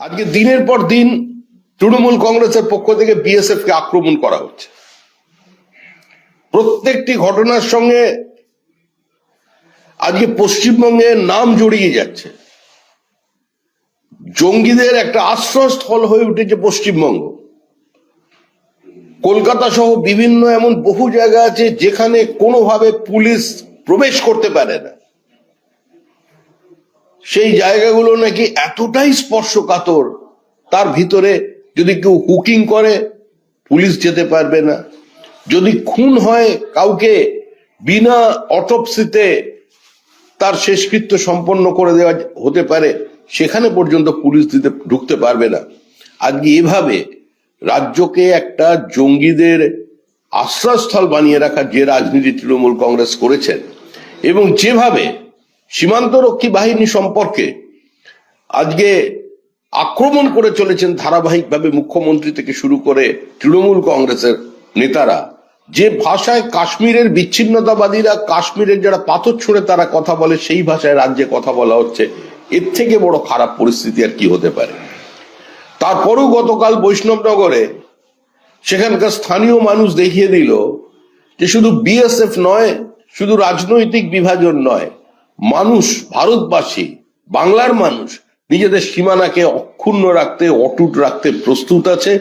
আজকে দিনের পর দিন তৃণমূল কংগ্রেসের পক্ষ থেকে বিএসএফ কে আক্রমণ করা হচ্ছে। প্রত্যেকটি ঘটনার সঙ্গে আজকে পশ্চিমবঙ্গে নাম জড়িয়ে যাচ্ছে। জঙ্গিদের একটা আশ্রয়স্থল হয়ে উঠেছে পশ্চিমবঙ্গ। কলকাতা সহ বিভিন্ন এমন বহু জায়গা আছে যেখানে কোনোভাবে পুলিশ প্রবেশ করতে পারে না। সেই জায়গাগুলো নাকি এতটাই স্পর্শকাতর, তার ভিতরে যদি কেউ হুকিং করে, পুলিশ যেতে পারবে না। যদি খুন হয় কাউকে, বিনা অটপসিতে তার শেষকৃত্য সম্পন্ন করে দেওয়া হতে পারে, সেখানে পর্যন্ত পুলিশ দিতে, ঢুকতে পারবে না। আজকে এভাবে রাজ্যকে একটা জঙ্গিদের আশ্রয়স্থল বানিয়ে রাখার যে রাজনীতি তৃণমূল কংগ্রেস করেছেন, এবং যেভাবে সীমান্তরক্ষী বাহিনী সম্পর্কে আজকে আক্রমণ করে চলেছেন ধারাবাহিকভাবে মুখ্যমন্ত্রী থেকে শুরু করে তৃণমূল কংগ্রেসের নেতারা। যে ভাষায় কাশ্মীরের বিচ্ছিন্নতাবাদীরা কাশ্মীরের যারা পাথর ছুঁড়ে তারা কথা বলে, সেই ভাষায় রাজ্যে কথা বলা হচ্ছে। এর থেকে বড় খারাপ পরিস্থিতি আর কি হতে পারে? তারপরেও গতকাল বৈষ্ণবনগরে সেখানকার স্থানীয় মানুষ দেখিয়ে দিল যে শুধু বিএসএফ নয়, শুধু রাজনৈতিক বিভাজন নয় মানুষ, ভারতবাসী, বাংলার মানুষ নিজেদের সীমানাকে অক্ষুণ্ণ রাখতে, অটুট রাখতে প্রস্তুত আছে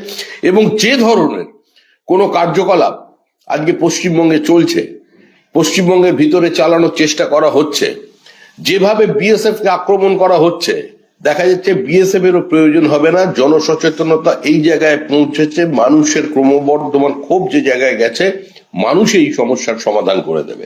এবং যে ধরনের কোনো কার্যকলাপ আজকে পশ্চিমবঙ্গে চলছে, পশ্চিমবঙ্গের ভিতরে চালানোর চেষ্টা করা হচ্ছে, যেভাবে বিএসএফ কে আক্রমণ করা হচ্ছে, দেখা যাচ্ছে বিএসএফ এরও প্রয়োজন হবে না, জনসচেতনতা এই জায়গায় পৌঁছেছে, মানুষের ক্রমবর্ধমান ক্ষোভ যে জায়গায় গেছে, মানুষ এই সমস্যার সমাধান করে দেবে।